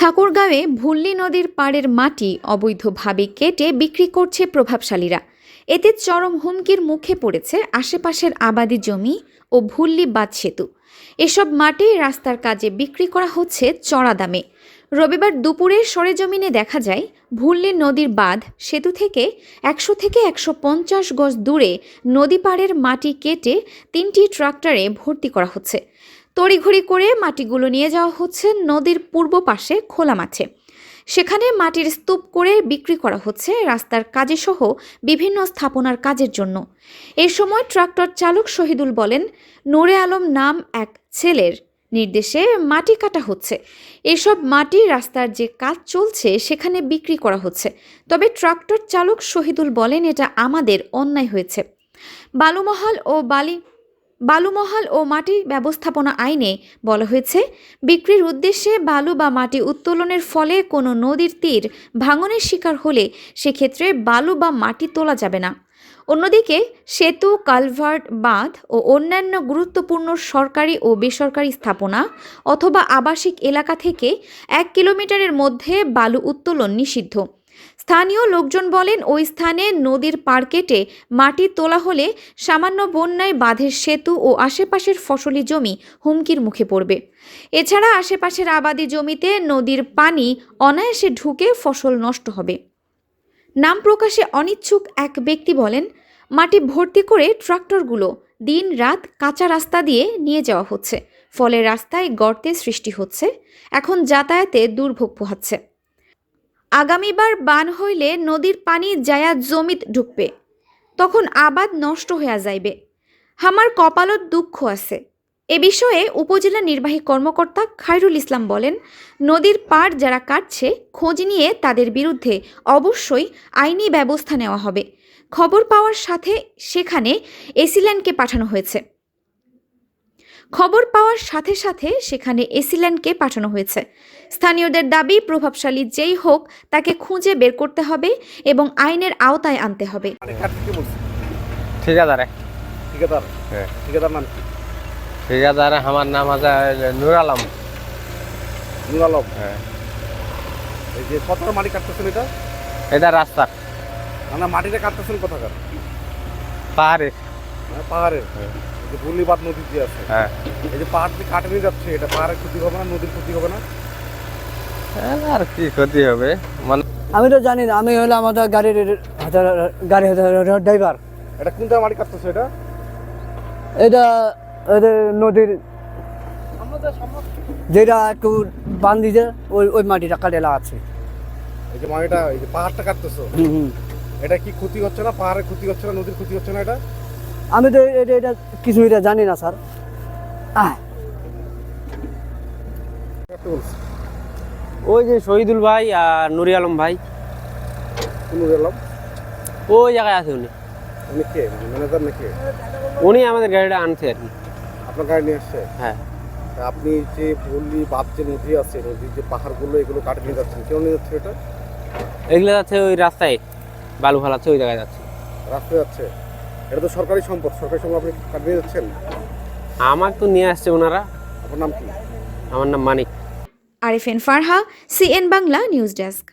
ঠাকুরগাঁওয়ে ভুল্লি নদীর পাড়ের মাটি অবৈধভাবে কেটে বিক্রি করছে প্রভাবশালীরা। এতে চরম হুমকির মুখে পড়েছে আশেপাশের আবাদি জমি ও ভুল্লি বাঁধ সেতু। এসব মাটি রাস্তার কাজে বিক্রি করা হচ্ছে চড়া দামে। রবিবার দুপুরে সরেজমিনে দেখা যায়, ভুল্লি নদীর বাঁধ সেতু থেকে একশো থেকে একশো পঞ্চাশ গজ দূরে নদী পাড়ের মাটি কেটে তিনটি ট্রাক্টরে ভর্তি করা হচ্ছে। তড়িঘড়ি করে মাটিগুলো নিয়ে যাওয়া হচ্ছে নদীর পূর্ব পাশে খোলা মাঠে। সেখানে মাটির স্তূপ করে বিক্রি করা হচ্ছে রাস্তার কাজে সহ বিভিন্ন স্থাপনার কাজের জন্য। এ সময় ট্রাক্টর চালক শহীদুল বলেন, নূরে আলম নাম এক ছেলের নির্দেশে মাটি কাটা হচ্ছে। এসব মাটি রাস্তার যে কাজ চলছে সেখানে বিক্রি করা হচ্ছে। তবে ট্রাক্টর চালক শহীদুল বলেন, এটা আমাদের অন্যায় হয়েছে। বালুমহাল ও বালি বালুমহাল ও মাটি ব্যবস্থাপনা আইনে বলা হয়েছে, বিক্রির উদ্দেশ্যে বালু বা মাটি উত্তোলনের ফলে কোনো নদীর তীর ভাঙনের শিকার হলে সেক্ষেত্রে বালু বা মাটি তোলা যাবে না। অন্যদিকে, সেতু, কালভার্ট, বাঁধ ও অন্যান্য গুরুত্বপূর্ণ সরকারি ও বেসরকারি স্থাপনা অথবা আবাসিক এলাকা থেকে এক কিলোমিটারের মধ্যে বালু উত্তোলন নিষিদ্ধ। স্থানীয় লোকজন বলেন, ওই স্থানে নদীর পাড় কেটে মাটি তোলা হলে সামান্য বন্যায় বাঁধের সেতু ও আশেপাশের ফসলি জমি হুমকির মুখে পড়বে। এছাড়া আশেপাশের আবাদি জমিতে নদীর পানি অনায়াসে ঢুকে ফসল নষ্ট হবে। নাম প্রকাশে অনিচ্ছুক এক ব্যক্তি বলেন, মাটি ভর্তি করে ট্রাক্টরগুলো দিন রাত কাঁচা রাস্তা দিয়ে নিয়ে যাওয়া হচ্ছে। ফলে রাস্তায় গর্তের সৃষ্টি হচ্ছে। এখন যাতায়াতে দুর্ভোগ পোহাচ্ছে। আগামীবার বান হইলে নদীর পানি যায়া জমিত ঢুকবে, তখন আবাদ নষ্ট হইয়া যাইবে। আমার কপালত দুঃখ আছে। এ বিষয়ে উপজেলা নির্বাহী কর্মকর্তা খায়রুল ইসলাম বলেন, নদীর পাড় যারা কাটছে, খোঁজ নিয়ে তাদের বিরুদ্ধে অবশ্যই আইনি ব্যবস্থা নেওয়া হবে। খবর পাওয়ার সাথে সেখানে এসিল্যান্ডকে পাঠানো হয়েছে। খবর পাওয়ার সাথে সাথে সেখানে এসিল্যান্ডকে পাঠানো হয়েছে। স্থানীয়দের দাবি প্রভাবশালী যেই হোক তাকে খুঁজে বের করতে হবে এবং আইনের আওতায় আনতে হবে। মানে ঠিকাদারে। ঠিকাদার? হ্যাঁ। ঠিকাদার নাম কি? ঠিকাদারে আমার নাম আছে নুর আলম। নুর আলম? হ্যাঁ। এই যে মাটি কাটতেছেন এটা? এটা রাস্তা। না মাটিটা কাটতেছেন কোথাকার? পাহাড়ে। হ্যাঁ, পাহাড়ের হ্যাঁ। যে নদী যে আছে হ্যাঁ। এই যে পাহাড় দিয়ে কাটে নিয়ে যাচ্ছে এটা পাহাড়ের ক্ষতি হবে না নদীর ক্ষতি হবে না? আর কি ক্ষতি হবে? মানে আমি তো জানি না আমি হলো আমাদের গাড়ির হাজার- গাড়ি ড্রাইভার। এটা কোন জায়গায় মাটি কাটতেছে এটা? এটা নদীর যেটা একটু বান্ধিছে ওই ওই মাটিটা কাটেলা আছে। এই যে মাটিটা এই যে পাহাড়টা কাটতেছো। এটা কি ক্ষতি হচ্ছে না পাহাড়ের ক্ষতি হচ্ছে না নদীর ক্ষতি হচ্ছে না এটা? আমি তো এটা এটা কিছু এটা জানি না স্যার। ওই যে শহীদুল ভাই আর নুরি আলম ভাই। কোন এলাম ওই জায়গায় আছে উনি। উনি কে? মানে ম্যানেজার নাকি? উনি আমাদের গাড়িটা আনছে আর কি। আপনার গাড়ি নিয়ে আসছে? হ্যাঁ। তা আপনি যে পল্লী বাদ যে নদী আছে নদীর যে পাহাড়গুলো এগুলো কাটে নিয়ে যাচ্ছেন কেউ নিয়ে যাচ্ছে এটা? এগুলো যাচ্ছে ওই রাস্তায় বালু ফালাচ্ছে ওই জায়গায় যাচ্ছে। রাস্তায় যাচ্ছে? এটা তো সরকারি সম্পদ সরকারি সম্পদ আপনি কাটিয়ে যাচ্ছেন আমার তো নিয়ে আসছে ওনারা। আপনার নাম কি? আমার নাম Manik. Arifin Farha CN Bangla news desk.